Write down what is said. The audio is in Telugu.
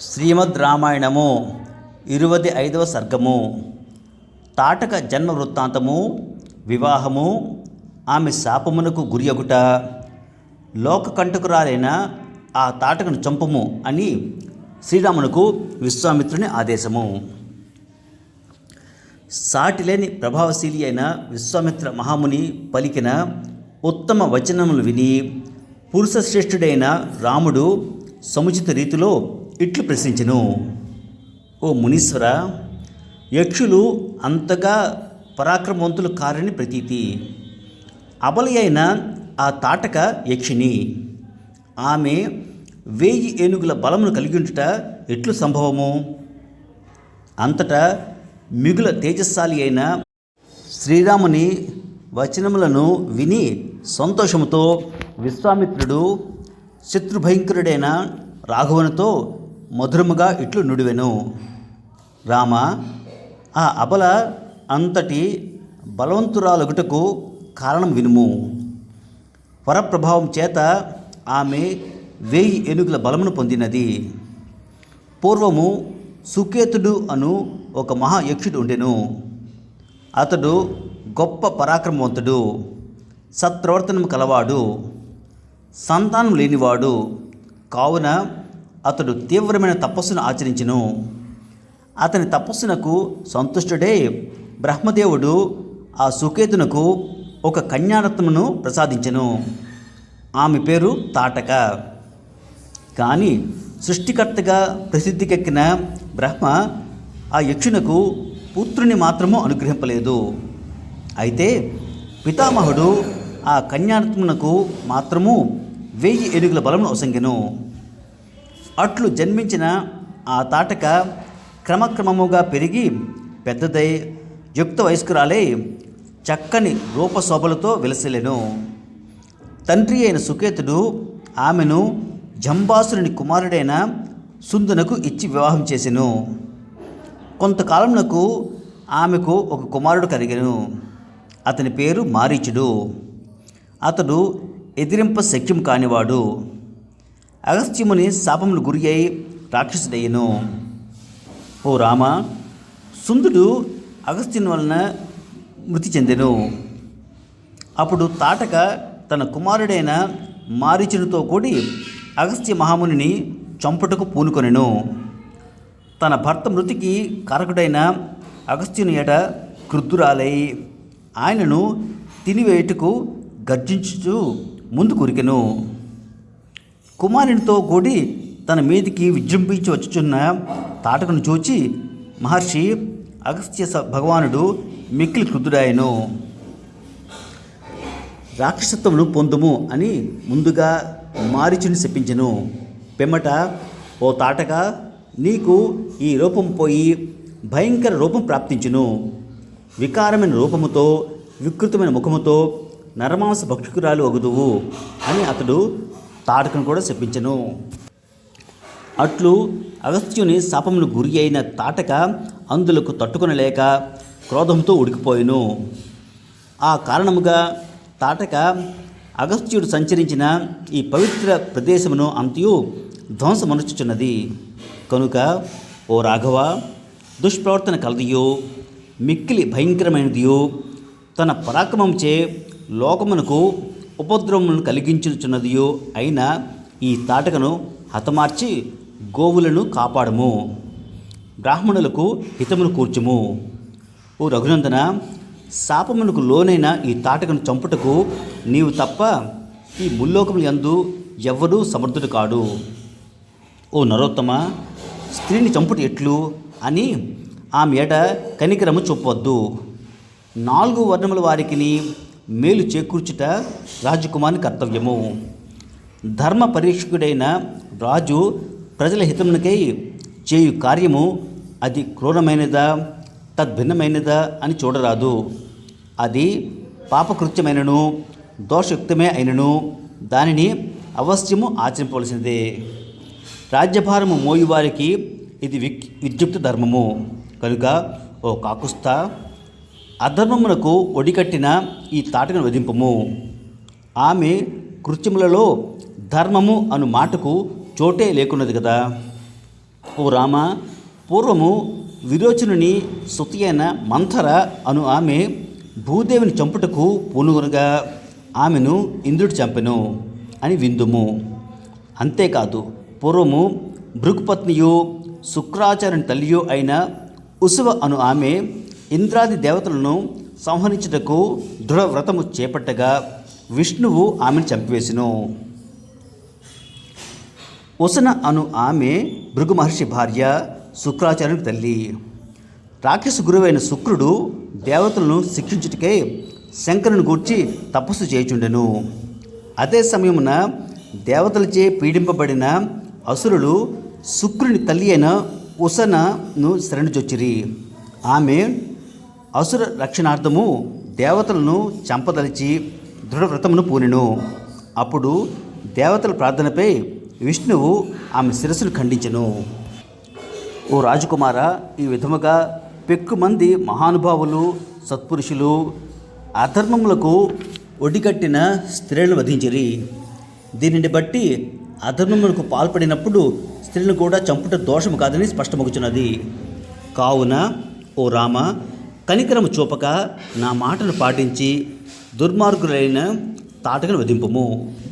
శ్రీమద్ రామాయణము ఇరువది ఐదవ సర్గము. తాటక జన్మ వృత్తాంతము వివాహము ఆమె శాపమునకు గురియగుట లోకకంటకురాలైన ఆ తాటకను చంపము అని శ్రీరామునకు విశ్వామిత్రుని ఆదేశము. సాటిలేని ప్రభావశీలి అయిన విశ్వామిత్ర మహాముని పలికిన ఉత్తమ వచనములు విని పురుషశ్రేష్ఠుడైన రాముడు సముచిత రీతిలో ఇట్లు ప్రశ్నించెను ఓ మునీశ్వర యక్షులు అంతగా పరాక్రమవంతులు కారని ప్రతీతి. అబలి అయిన ఆ తాటక యక్షిని. ఆమె వేయి ఏనుగుల బలమును కలిగి ఉంచుట ఎట్లు సంభవము? అంతటా మిగుల తేజస్శాలి అయిన శ్రీరాముని వచనములను విని సంతోషముతో విశ్వామిత్రుడు శత్రుభయంకరుడైన రాఘవునితో మధురముగా ఇట్లు నుడివెను. రామ ఆ అబల అంతటి బలవంతురాలగుటకు కారణం వినుము. వరప్రభావం చేత ఆమె వేయి ఏనుగుల బలమును పొందినది. పూర్వము సుకేతుడు అను ఒక మహాయక్షుడు ఉండెను. అతడు గొప్ప పరాక్రమవంతుడు సత్ప్రవర్తనం కలవాడు సంతానం లేనివాడు కావున అతడు తీవ్రమైన తపస్సును ఆచరించెను. అతని తపస్సునకు సంతుష్టుడే బ్రహ్మదేవుడు ఆ సుకేతునకు ఒక కన్యారత్నమును ప్రసాదించెను. ఆమె పేరు తాటక. కానీ సృష్టికర్తగా ప్రసిద్ధికెక్కిన బ్రహ్మ ఆ యక్షునకు పుత్రుని మాత్రము అనుగ్రహింపలేదు. అయితే పితామహుడు ఆ కన్యారత్మునకు మాత్రము వెయ్యి ఏనుగుల బలమును ఒసంగెను అట్లు జన్మించిన ఆ తాటక క్రమక్రమముగా పెరిగి పెద్దదై యుక్త వయస్కురాలై చక్కని రూపశోభలతో వెలసిలెను తండ్రి అయిన సుకేతుడు ఆమెను జంబాసురుని కుమారుడైన సుందునకు ఇచ్చి వివాహం చేసెను. కొంతకాలమునకు ఆమెకు ఒక కుమారుడు కలిగెను. అతని పేరు మారీచుడు. అతడు ఎదిరింప శక్యం కానివాడు. అగస్త్యముని శాపములు గురి అయి రాక్షసుడయ్యను. ఓ రామ సుందుడు అగస్త్యుని వలన మృతి చెందెను. అప్పుడు తాటక తన కుమారుడైన మారీచునితో కూడి అగస్త్య మహామునిని చంపుటకు పూనుకొనెను. తన భర్త మృతికి కారకుడైన అగస్త్యుని ఏట క్రుద్ధురాలై ఆయనను తినివేయుటకు గర్జించుచు ముందు కురికెను కుమారునితో కూడి తన మీదికి విజృంభించి వచ్చుచున్న తాటకను చూచి మహర్షి అగస్త్య స- భగవానుడు మిక్కిలి క్రుద్ధుడాయను. రాక్షసత్వమును పొందుము అని ముందుగా మారిచుని చెప్పించెను పిమ్మట ఓ తాటక నీకు ఈ రూపం పోయి భయంకర రూపం ప్రాప్తించును. వికారమైన రూపముతో వికృతమైన ముఖముతో నరమాంస భక్షకురాలు ఒగుదువు అని అతడు తాటకను కూడా చెప్పించెను అట్లు అగస్త్యుని శాపమును గురి అయిన తాటక అందులకు తట్టుకొనలేక క్రోధంతో ఉడికిపోయెను. ఆ కారణముగా తాటక అగస్త్యుడు సంచరించిన ఈ పవిత్ర ప్రదేశమును అంతయు ధ్వంసమనుచుచున్నది. కనుక ఓ రాఘవ దుష్ప్రవర్తన కలదియో మిక్కిలి భయంకరమైనదియో తన పరాక్రమంచే లోకమునకు ఉపద్రవములను కలిగించుచున్నదియో అయిన ఈ తాటకను హతమార్చి గోవులను కాపాడము. బ్రాహ్మణులకు హితమును కూర్చుము. ఓ రఘునందన శాపమునకు లోనైన ఈ తాటకను చంపుటకు నీవు తప్ప ఈ ముల్లోకములు యందు ఎవ్వరూ సమర్థుడు కాడు. ఓ నరోత్తమ స్త్రీని చంపుట ఎట్లు అని ఆమె ఏట కనికరము చూపవద్దు. నాలుగు వర్ణముల వారికి మేలు చేకూర్చుట రాజకుమారుని కర్తవ్యము. ధర్మ పరీక్షకుడైన రాజు ప్రజల హితమునకై చేయు కార్యము అది క్రూరమైనదా తద్భిన్నమైనదా అని చూడరాదు. అది పాపకృత్యమైనను దోషయుక్తమే అయినను దానిని అవశ్యము ఆచరింపవలసిందే రాజ్యభారము మోయువారికి ఇది విక్ విద్యుక్త ధర్మము. కనుక ఓ కాకుస్తా అధర్మమునకు ఒడికట్టిన ఈ తాటకను వధింపము. ఆమె కృత్యములలో ధర్మము అను మాటకు చోటే లేకున్నది కదా ఓ రామ పూర్వము విరోచనుని సుతి అయిన మంథర అను ఆమె భూదేవిని చంపుటకు పూనుగునగా ఆమెను ఇంద్రుడు చంపెను అని విందుము. అంతేకాదు పూర్వము భృగుపత్నియు శుక్రాచార్యుని తల్లియు అయిన ఉసువ అను ఆమె ఇంద్రాది దేవతలను సంహరించుటకు దృఢ వ్రతము చేపట్టగా విష్ణువు ఆమెను చంపివేసెను. ఉసన అను ఆమె భృగు మహర్షి భార్య శుక్రాచార్యుని తల్లి. రాక్షసు గురువైన శుక్రుడు దేవతలను శిక్షించుటకే శంకరుని గూర్చి తపస్సు చేయుచుండెను. అదే సమయమున దేవతలచే పీడింపబడిన అసురులు శుక్రుని తల్లి అయిన ఉసనను శరణుచొచ్చిరి. ఆమె అసుర రక్షణార్థము దేవతలను చంపదలిచి దృఢవ్రతమును పూనెను. అప్పుడు దేవతల ప్రార్థనపై విష్ణువు ఆమె శిరస్సును ఖండించెను. ఓ రాజకుమార ఈ విధముగా పెక్కుమంది మహానుభావులు సత్పురుషులు అధర్మములకు ఒడిగట్టిన స్త్రీలను వధించిరి. దీనిని బట్టి అధర్మములకు పాల్పడినప్పుడు స్త్రీలను కూడా చంపుట దోషము కాదని స్పష్టమగుచున్నది. కావున ఓ రామ కనికరము చూపక నా మాటను పాటించి దుర్మార్గులైన తాటకను వధింపుము.